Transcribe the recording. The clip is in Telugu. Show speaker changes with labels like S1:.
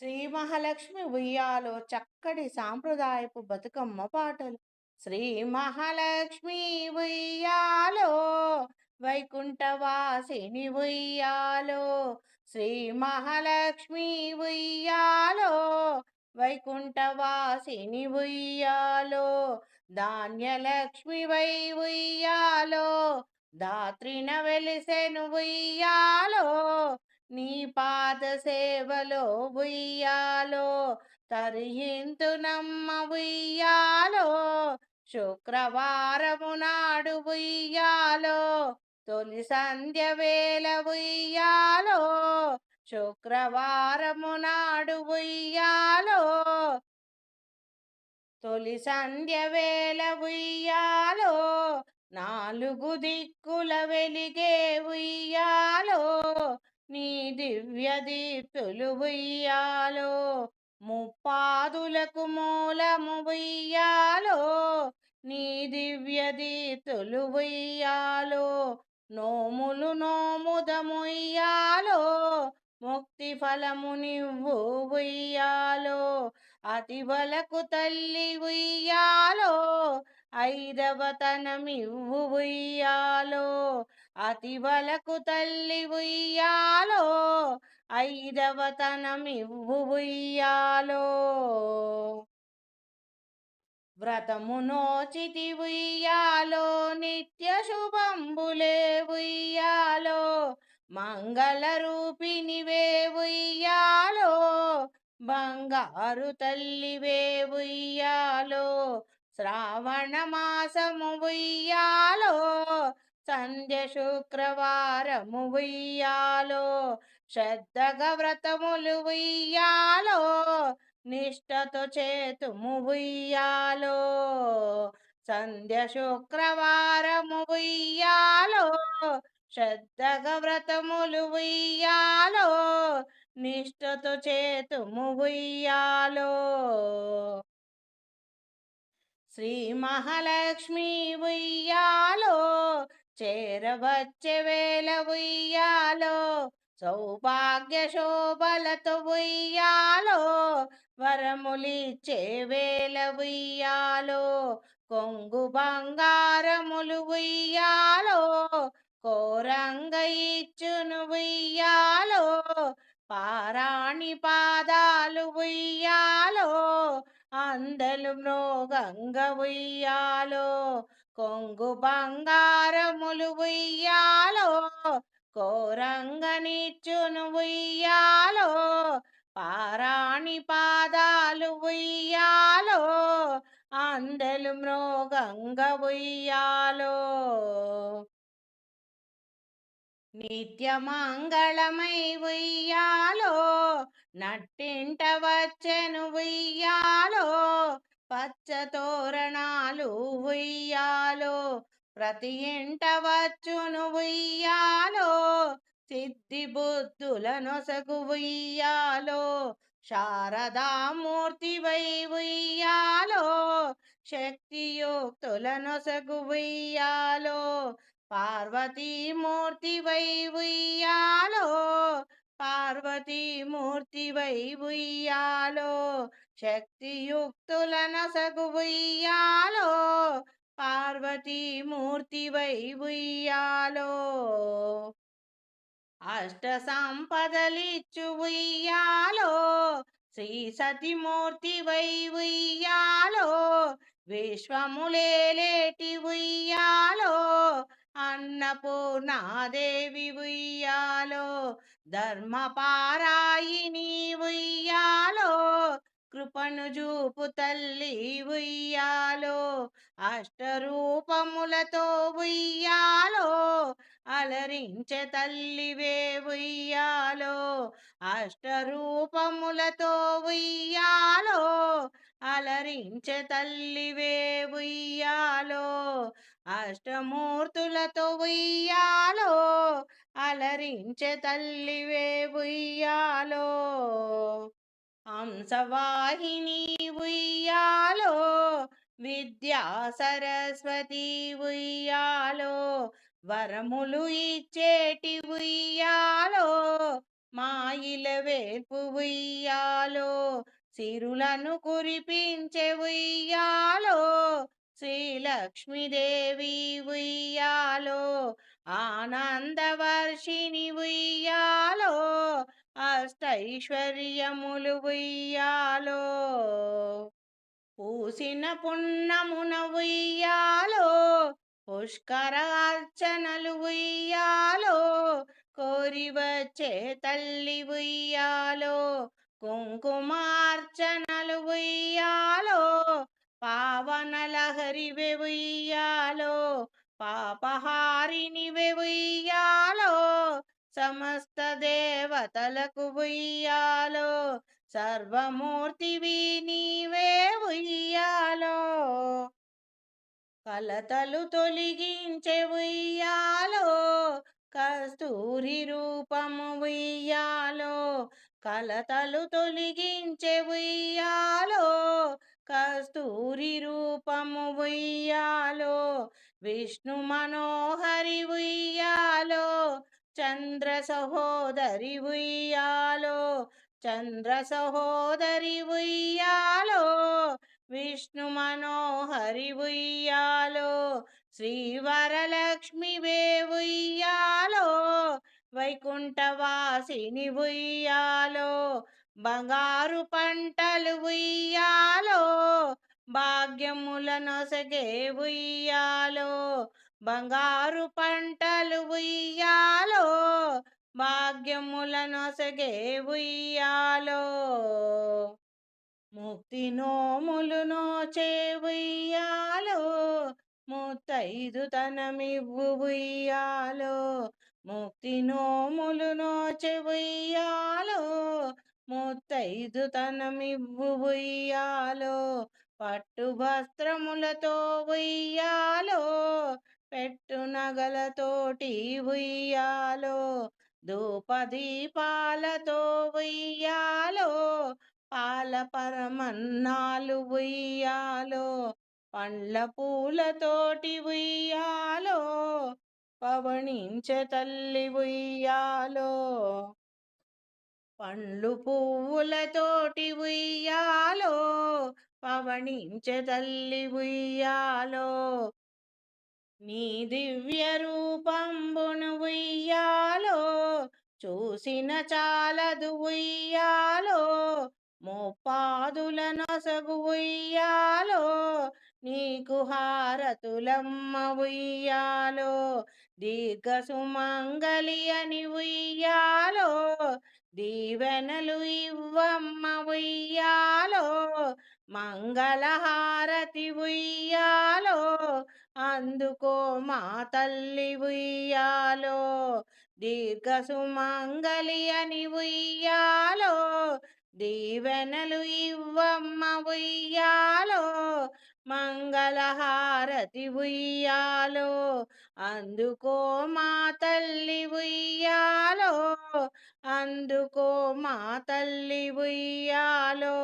S1: శ్రీ మహాలక్ష్మి ఉయ్యాలో చక్కటి సాంప్రదాయపు బతుకమ్మ పాటలు. శ్రీ మహాలక్ష్మి ఉయ్యాలో వైకుంఠవాసిని ఉయ్యాలో. శ్రీ మహాలక్ష్మి ఉయ్యాలో వైకుంఠవాసిని ఉయ్యాలో. ధాన్యలక్ష్మి వై ఉయ్యాలో దాత్రిన వెలిసెను ఉయ్యాలో. నీ పాద సేవలో ఉయ్యాలో తరియింతునమ్మ ఉయ్యాలో శుక్రవారము నాడు ఉయ్యాలో తొలి సంధ్య వేల ఉయ్యాలో శుక్రవారము నాడు ఉయ్యాలో తొలి సంధ్య వేల ఉయ్యాలో నాలుగు దిక్కుల వెలిగే ఉయ్యాలో నీ దివ్య దీప్తులు ఉయ్యాలో ముప్పాదులకు మూలము ఉయ్యాలో నీ దివ్య దీప్తులు ఉయ్యాలో నోములు నోముదముయ్యాలో ముక్తి ఫలము నివ్వు ఉయ్యాలో అతివలకు తల్లి ఉయ్యాలో ఐదవతనమి ఉయ్యాలో అతి బలకు తల్లి ఉయ్యాలో ఐదవ ఉయ్యాలో వ్రతము నోచితి ఉయ్యాలో నిత్య శుభంబులే ఉయ్యాలో మంగళ రూపినివే ఉయ్యాలో బంగారు తల్లివే ఉయ్యాలో శ్రావణమాసము ఉయ్యాలో సంధ్య శుక్రవారము ఉయ్యాలో శ్రద్ధగా వ్రతములు ఉయ్యాలో నిష్టతో చేతుము ఉయ్యాలో సంధ్య శుక్రవారము ఉయ్యాలో శ్రద్ధగా వ్రతములు ఉయ్యాలో నిష్టతో చేతుము ఉయ్యాలో. శ్రీ మహాలక్ష్మి ఉయ్యాలో చేరవచ్చే వేల ఉయ్యాలో సౌభాగ్య శోభలతో ఉయ్యాలో వరములిచ్చే వేల ఉయ్యాలో కొంగు బంగారములు ఉయ్యాలో కోరంగ ఇచ్చును ఉయ్యాలో పారాణి పాదాలు ఉయ్యాలో అందలు మ్రోగంగ ఉయ్యాలో కొంగు బంగారములు ఉయ్యాలో కోరంగనిచ్చును ఉయ్యాలో పారాణి పాదాలు ఉయ్యాలో అందలు మ్రోగంగ ఉయ్యాలో. నిత్యమంగళమై ఉయ్యాలో నట్టింట వచ్చెను ఉయ్యాలో పచ్చ తోరణాలు ఉయ్యాలో. ప్రతి ఇంట వచ్చును ఉయ్యాలో సిద్ధి బుద్ధుల నొసగు ఉయ్యాలో. శారదామూర్తి వై ఉయ్యాలో శక్తియుక్తుల నొసగు ఉయ్యాలో. పార్వతీమూర్తి వై ఉయ్యాలో పార్వతీమూర్తి వై ఉయ్యాలో శక్తియుక్తుల నొసగు ఉయ్యాలో పార్వతీమూర్తి వై ఉయ్యాలో అష్ట సంపదలిచ్చు ఉయ్యాలో శ్రీ సతిమూర్తి వై ఉయ్యాలో విశ్వములేటి ఉయ్యాలో అన్నపూర్ణాదేవి ఉయ్యాలో ధర్మపారాయిని ఉయ్యాలో కృపను చూపు తల్లి ఉయ్యాలో అష్టరూపములతో ఉయ్యాలో అలరించే తల్లివే ఉయ్యాలో అష్టరూపములతో ఉయ్యాలో అలరించే తల్లివే ఉయ్యాలో అష్టమూర్తులతో ఉయ్యాలో అలరించే తల్లివే ఉయ్యాలో. హంసవాహిని ఉయ్యాలో విద్యా సరస్వతి ఉయ్యాలో. వరములు ఇచ్చేటి ఉయ్యాలో మాయిల వేర్పు ఉయ్యాలో. సిరులను కురిపించే ఉయ్యాలో శ్రీలక్ష్మీదేవి ఉయ్యాలో ఆనందవర్షిణి ఉయ్యాలో అష్టైశ్వర్యములు ఉయ్యాలో. పూసిన పుణ్యమున ఉయ్యాలో పుష్కర అర్చనలు ఉయ్యాలో కోరి వచ్చే తల్లి ఉయ్యాలో కుంకుమార్చనలు ఉయ్యాలో పావనలహరి లహరి పాపహారిని ఉయ్యాలో సమస్త దేవతలకు వెయ్యాలో సర్వమూర్తివి నీవే ఉయ్యాలో. కలతలు తొలగించే ఉయ్యాలో కస్తూరి రూపము ఉయ్యాలో కలతలు తొలగించే ఉయ్యాలో కస్తూరి రూపము ఉయ్యాలో విష్ణు మనోహరి ఉయ్యాలో చంద్ర సహోదరి ఉయ్యాలో చంద్ర సహోదరి ఉయ్యాలో విష్ణు మనోహరి ఉయ్యాలో శ్రీవరలక్ష్మి ఉయ్యాలో వైకుంఠవాసిని ఉయ్యాలో బంగారు పంటలు ఉయ్యాలో భాగ్యముల నొసగే ఉయ్యాలో. బంగారు పంటలు ఉయ్యాలో భాగ్యముల నొసగే ఉయ్యాలో. ముక్తి నోములు నోచే ఉయ్యాలో ముత్తైదు తనమివ్వు ఉయ్యాలో. ముక్తి నోములు నోచె ఉయ్యాలో ముత్తైదు తనమివ్వు ఉయ్యాలో పట్టు వస్త్రములతో ఉయ్యాలో పెట్టు నగలతోటి ఉయ్యాలో ధూపదీపాలతో ఉయ్యాలో పాల పరమన్నాలు ఉయ్యాలో పండ్ల పూలతోటి ఉయ్యాలో పవణించే తల్లి ఉయ్యాలో. పండ్లు పువ్వులతోటి ఉయ్యాలో పవణించే తల్లి ఉయ్యాలో. నీ దివ్య రూపంబును ఉయ్యాలో చూసిన చాలదు ఉయ్యాలో మోపాదుల నొసగు ఉయ్యాలో. నీకు హారతులమ్మ ఉయ్యాలో దీర్ఘ సుమంగళి అని ఉయ్యాలో దీవెనలు ఇవ్వమ్మ ఉయ్యాలో మంగళహారతి ఉయ్యాలో అందుకో మా తల్లి ఉయ్యాలో దీర్ఘ సుమంగళి అని ఉయ్యాలో దీవెనలు ఇవ్వమ్మ సతి ఉయ్యాలో అందుకో మా తల్లి ఉయ్యాలో అందుకో మా తల్లి ఉయ్యాలో.